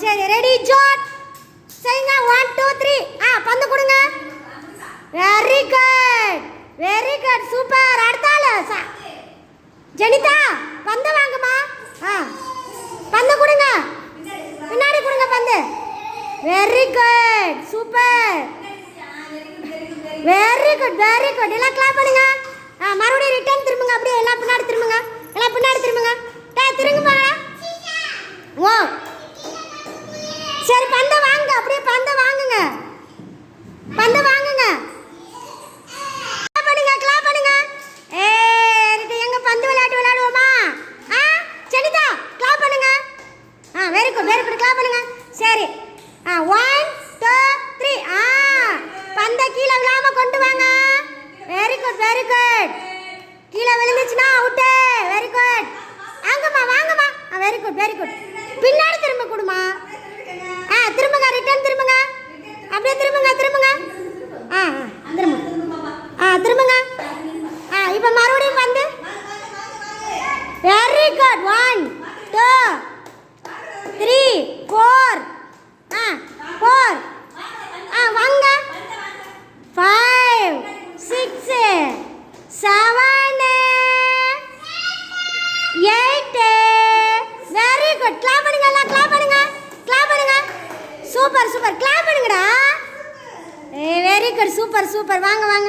சரி ரெடி ஜோட் சரிங்க ஒன் டூ த்ரீ ஆ பந்து கொடுங்க. Very good very good super அடுத்தாள் Jenitha பந்து வாங்கம்மா ஆ பந்து கொடுங்க. பின்னாடி கொடுங்க பந்து. Very good super very good very good எல்லாம் கிளாப் பண்ணுங்க. சரி பந்தை வாங்க. அப்படியே பந்தை வாங்குங்க. பந்தை வாங்குங்க. கிளாப் பண்ணுங்க கிளாப் பண்ணுங்க. ஏ இருக்கு எங்க பந்து விளையாட்டு விளையாடுவோமா? ஆ செனிதா கிளாப் பண்ணுங்க. ஆ very good very good clap பண்ணுங்க. சரி. ஆ ஒன் டூ த்ரீ ஆ பந்தை கீழே விழாம கொண்டு வாங்க. வெரி குட் வெரி குட் கீழே விழுந்துச்சுன்னா அவுட்டு. வெரி குட் வாங்கம்மா வாங்கம்மா. வெரி குட் வெரி குட் பின்னாடி திரும்ப கொடுமா திரும்ப ஆ திரும்புங்க. ஆ இப்போ மறுபடியும் வந்து. Very good one two three four ஆ ஃபோர் ஆ வாங்க. Five six seven eight very good clap பண்ணுங்க எல்லாம் கிளாப் பண்ணுங்க. கிளாப் பண்ணுங்க. சூப்பர் சூப்பர் கிளாப் பண்ணுங்கடா சூப்பர் சூப்பர். வாங்க வாங்க.